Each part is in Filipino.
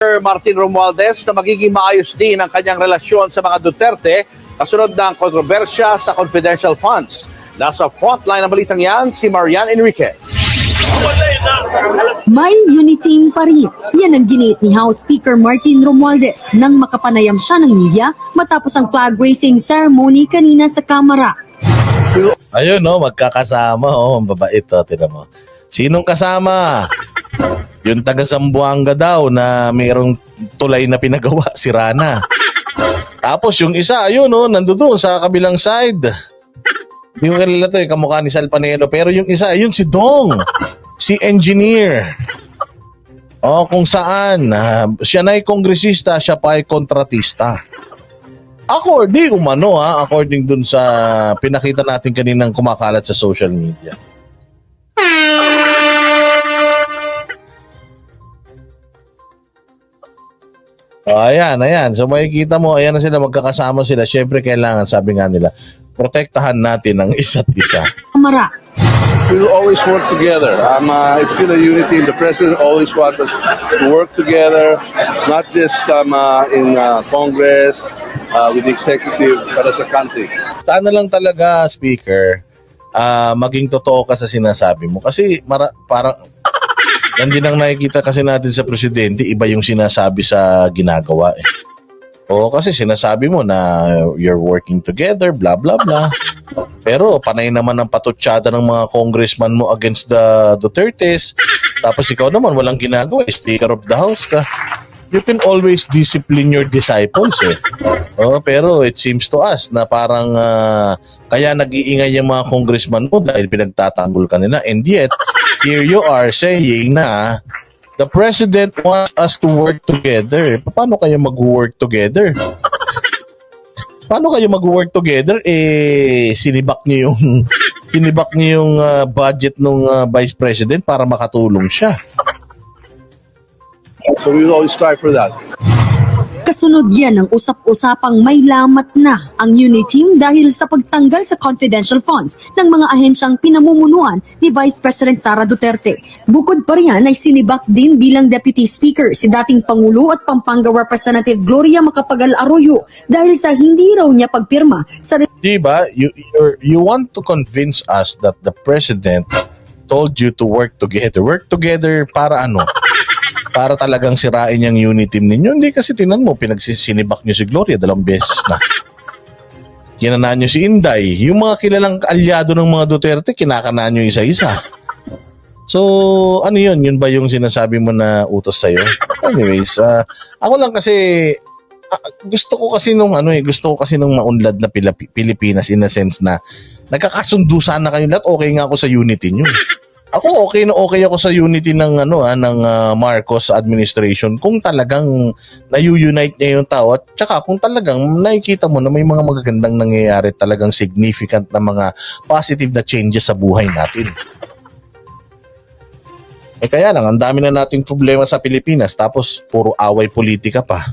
Martin Romualdez na magiging maayos din ang kanyang relasyon sa mga Duterte kasunod ng kontrobersya sa confidential funds. Nasa frontline ng balitang yan, si Marian Enriquez. May unity pa rin. Yan ang giniit ni House Speaker Martin Romualdez nang makapanayam siya ng media matapos ang flag raising ceremony kanina sa Kamara. Ayun, no, magkakasama, oh, ang babait, oh, tinan mo. Sinong kasama? Yung taga Zamboanga daw na mayroong tulay na pinagawa, si Rana. Tapos yung isa, ayun, no, nandoon sa kabilang side. Hindi ko kilala to, eh, kamukha ni Sal Panelo. Pero yung isa, ayun, si Dong. Si engineer. Oh, kung saan. ah, siya na ay kongresista, siya pa ay kontratista. According umano ha, according dun sa pinakita natin kaninang kumakalat sa social media. Ayan, ayan. So makikita mo, ayan na sila, magkakasama sila. Siyempre, kailangan, sabi nga nila, protektahan natin ang isa't isa. Kamara. We will always work together. Um, uh, it's still a unity. The president always wants us to work together, not just um, uh, in uh, Congress, uh, with the executive, but as a country. Sana lang talaga, speaker, ah, maging totoo ka sa sinasabi mo. Kasi mara, parang, yan din ang nakikita kasi natin sa presidente, iba yung sinasabi sa ginagawa eh. Oo, kasi sinasabi mo na you're working together, blah, blah, blah. Pero panay naman ang patutsada ng mga congressman mo against the Dutertes. Tapos ikaw naman walang ginagawa, Speaker of the House ka. You can always discipline your disciples eh. Oh, pero it seems to us na parang ah, kaya nag-iingay yung mga congressman mo dahil pinagtatanggol ka nila. And yet, here you are saying na the president wants us to work together. Paano kayo mag-work together? Paano kayo mag-work together? Eh, sinibak niyo yung sinibak niyo yung ah, budget ng vice president para makatulong siya. So we will always strive for that. Kasunod yan ang usap-usapang may lamat na ang unity dahil sa pagtanggal sa confidential funds ng mga ahensyang pinamumunuan ni Vice President Sara Duterte. Bukod pa riyan ay sinibak din bilang Deputy Speaker si dating Pangulo at Pampanga Representative Gloria Macapagal Arroyo dahil sa hindi raw niya pagpirma sa Di ba? You, you want to convince us that the president told you to work together. Work together para ano? Para talagang sirain yung unity team ninyo. Hindi kasi tinan mo, pinagsisinibak nyo si Gloria dalawang beses na. Kinanaan nyo si Inday. Yung mga kilalang alyado ng mga Duterte, kinakanaan nyo isa-isa. So, ano yun? Yun ba yung sinasabi mo na utos sa'yo? Anyways, ah, ako lang kasi ah, gusto ko kasi nung ano eh, gusto ko kasi nung maunlad na Pilip- Pilipinas in a sense na nagkakasundo sana kayo lahat, okay nga ako sa unity nyo. Ako okay na okay ako sa unity ng ano ah, ng ah, Marcos administration kung talagang na-unite niya yung tao at saka kung talagang nakikita mo na may mga magagandang nangyayari talagang significant na mga positive na changes sa buhay natin. Eh kaya lang, ang dami na nating problema sa Pilipinas tapos puro away politika pa.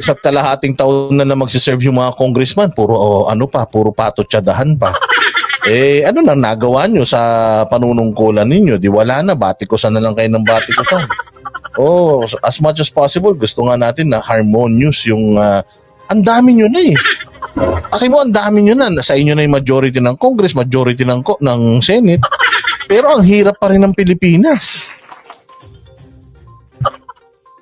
Isa't kalahating taon na na magsiserve yung mga congressman, puro oh, ano pa, puro patotsadahan pa. Eh, ano na nagawa nyo sa panunungkulan ninyo? Di wala na, batikusan na lang kayo ng batikusan. Oh, as much as possible, gusto nga natin na harmonious yung... ah, ang dami nyo na eh. Akin mo, ang dami nyo na. Sa inyo na yung majority ng Congress, majority ng, ko- ng Senate. Pero ang hirap pa rin ng Pilipinas.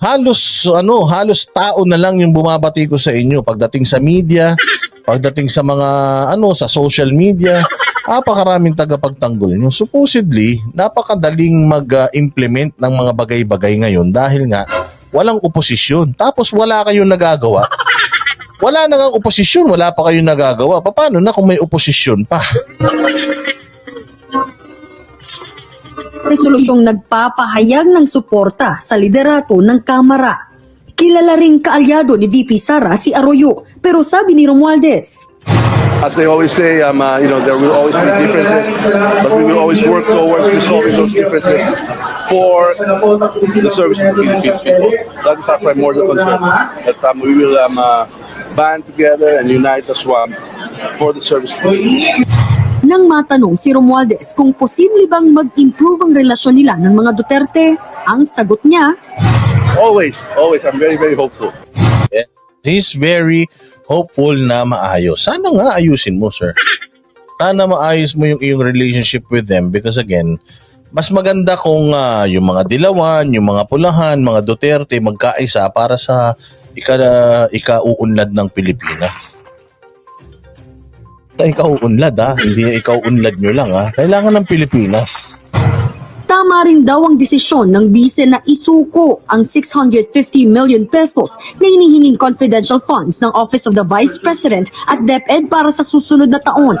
Halos ano, halos tao na lang yung bumabati ko sa inyo pagdating sa media, pagdating sa mga ano sa social media, napakaraming tagapagtanggol nyo. Supposedly, napakadaling mag-implement ng mga bagay-bagay ngayon dahil nga walang oposisyon. Tapos wala kayong nagagawa. Wala na nga oposisyon, wala pa kayong nagagawa. Paano na kung may oposisyon pa? resolusyong nagpapahayag ng suporta sa liderato ng Kamara. Kilala ring kaalyado ni VP Sara si Arroyo, pero sabi ni Romualdez, As they always say, um, uh, you know, there will always be differences, but we will always work towards resolving those differences for the service of the Philippine people. That is our primordial concern. That um, we will um, uh, band together and unite as one for the service of the people. Nang matanong si Romualdez kung posible bang mag-improve ang relasyon nila ng mga Duterte, ang sagot niya, Always, always. I'm very, very hopeful. He's very hopeful na maayos. Sana nga ayusin mo, sir. Sana maayos mo yung iyong relationship with them because again, mas maganda kung ah, yung mga dilawan, yung mga pulahan, mga Duterte magkaisa para sa ika, ikauunlad ng Pilipinas. Sa ikauunlad ha, hindi ikauunlad nyo lang ha. Kailangan ng Pilipinas. Tama rin daw ang desisyon ng bise na isuko ang 650 million pesos na hinihinging confidential funds ng Office of the Vice President at DepEd para sa susunod na taon.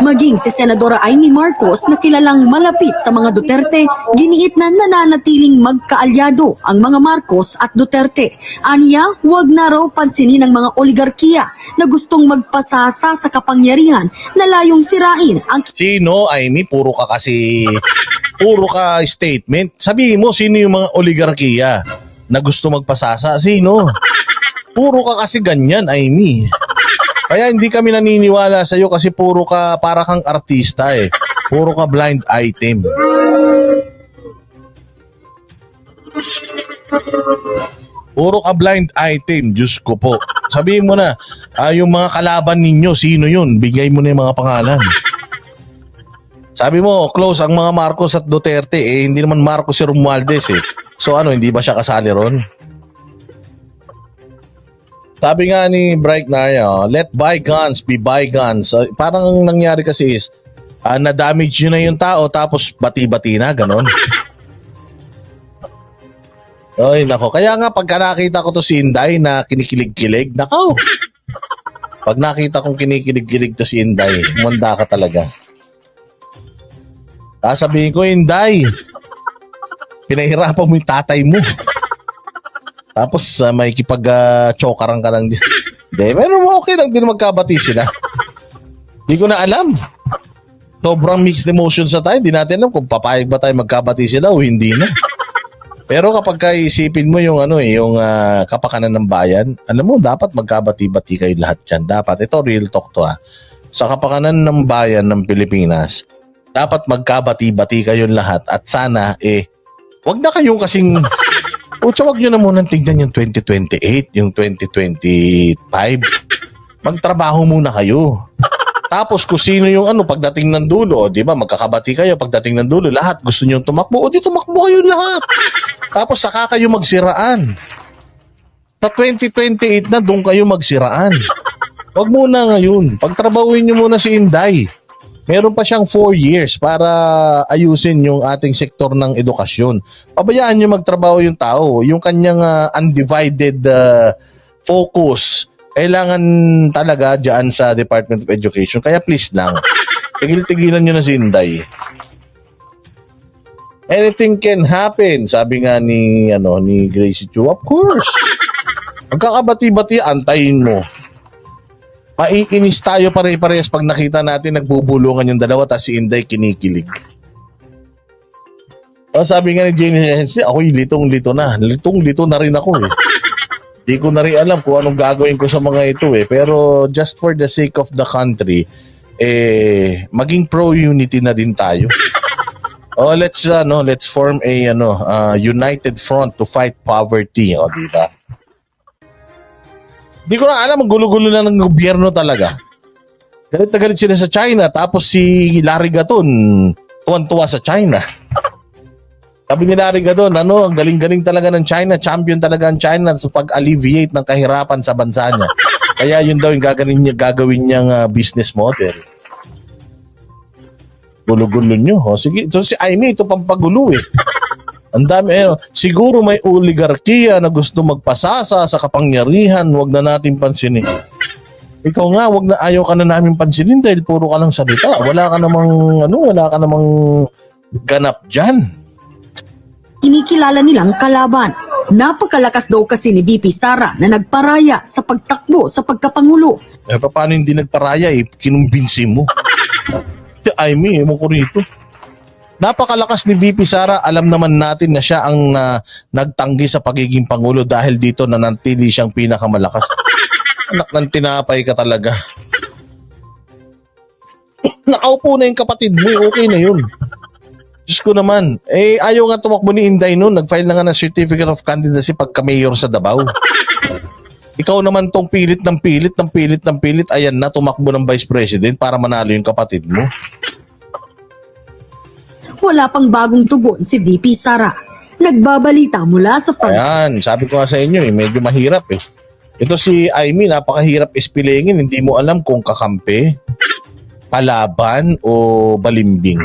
Maging si Senadora Amy Marcos na kilalang malapit sa mga Duterte, giniit na nananatiling magkaalyado ang mga Marcos at Duterte. Aniya, huwag na raw pansinin ng mga oligarkiya na gustong magpasasa sa kapangyarihan na layong sirain ang Sino, Amy? Puro ka kasi, puro ka statement. Sabihin mo, sino yung mga oligarkiya na gusto magpasasa? Sino? Puro ka kasi ganyan, Amy. Kaya hindi kami naniniwala sa'yo kasi puro ka, para kang artista eh. Puro ka blind item. Puro ka blind item, Diyos ko po. Sabihin mo na, ah, yung mga kalaban ninyo, sino yun? Bigay mo na yung mga pangalan. Sabi mo, close ang mga Marcos at Duterte. Eh, hindi naman Marcos si Romualdez eh. So ano, hindi ba siya kasali ron? Sabi nga ni Bright Naya, let bygones be bygones. Uh, parang ang nangyari kasi is, ah, na-damage yun na yung tao tapos bati-bati na, ganon. Ay, nako. Kaya nga, pagka nakita ko to si Inday na kinikilig-kilig, nakaw. Pag nakita kong kinikilig-kilig to si Inday, manda ka talaga. Sasabihin ko, Inday, pinahirapan mo yung tatay mo. Tapos uh, may kipag-chokaran ka lang. Hindi, pero okay lang din magkabati sila. Hindi ko na alam. Sobrang mixed emotions sa tayo. Hindi natin alam kung papayag ba tayo magkabati sila o hindi na. Pero kapag kaisipin mo yung ano eh, yung ah, kapakanan ng bayan, alam mo dapat magkabati-bati kayo lahat diyan. Dapat ito real talk to ah. Sa kapakanan ng bayan ng Pilipinas, dapat magkabati-bati kayong lahat at sana eh wag na kayong kasing o wag nyo na munang tignan yung 2028, yung 2025. Magtrabaho muna kayo. Tapos kung sino yung ano pagdating ng dulo, 'di ba? Magkakabati kayo pagdating ng dulo, lahat gusto niyo tumakbo, o di tumakbo kayo lahat. Tapos saka kayo magsiraan. Sa 2028 na doon kayo magsiraan. Wag muna ngayon. Pagtrabahuin niyo muna si Inday. Meron pa siyang 4 years para ayusin yung ating sektor ng edukasyon. Pabayaan niyo magtrabaho yung tao. Yung kanyang ah, undivided ah, focus kailangan talaga dyan sa Department of Education. Kaya please lang, tigil-tigilan nyo na si Inday. Anything can happen, sabi nga ni ano ni Gracie Chu. Of course. Magkakabati-bati, antayin mo. Maiinis tayo pare-parehas pag nakita natin nagbubulungan yung dalawa tapos si Inday kinikilig. O sabi nga ni Jenny Hensley, ako litong-lito na. Litong-lito na rin ako eh. Di ko na rin alam kung anong gagawin ko sa mga ito eh. Pero just for the sake of the country, eh, maging pro-unity na din tayo. Oh, let's ano, let's form a ano, uh, united front to fight poverty, o di ba? Di ko na alam, gulo-gulo na ng gobyerno talaga. Galit na galit sila sa China, tapos si Larry Gaton, tuwan-tuwa sa China. Sabi ni Larry Gadon, ano, ang galing-galing talaga ng China, champion talaga ang China sa pag-alleviate ng kahirapan sa bansa niya. Kaya yun daw yung gagawin niya, gagawin niyang ah, business model. Gulo-gulo nyo. O, sige, ito si Amy, ito pampagulo eh. Ang dami, eh, siguro may oligarkiya na gusto magpasasa sa kapangyarihan, wag na natin pansinin. Ikaw nga, wag na ayaw ka na namin pansinin dahil puro ka lang salita. Wala ka namang, ano, wala ka namang ganap dyan. kinikilala nilang kalaban. Napakalakas daw kasi ni VP Sara na nagparaya sa pagtakbo sa pagkapangulo. Eh, paano hindi nagparaya eh? Kinumbinsi mo. Si Amy, mo ko rito. Napakalakas ni VP Sara. Alam naman natin na siya ang na, nagtanggi sa pagiging pangulo dahil dito nanantili siyang pinakamalakas. Anak ng tinapay ka talaga. Nakaupo na yung kapatid mo, okay na yun. Diyos ko naman. Eh, ayaw nga tumakbo ni Inday noon. Nag-file na nga ng certificate of candidacy pagka-mayor sa Davao. Ikaw naman tong pilit ng pilit ng pilit ng pilit. Ayan na, tumakbo ng vice president para manalo yung kapatid mo. Wala pang bagong tugon si VP Sara. Nagbabalita mula sa front Ayan, sabi ko nga sa inyo, eh, medyo mahirap eh. Ito si Aimee, napakahirap ispilingin. Hindi mo alam kung kakampi, kalaban o balimbing.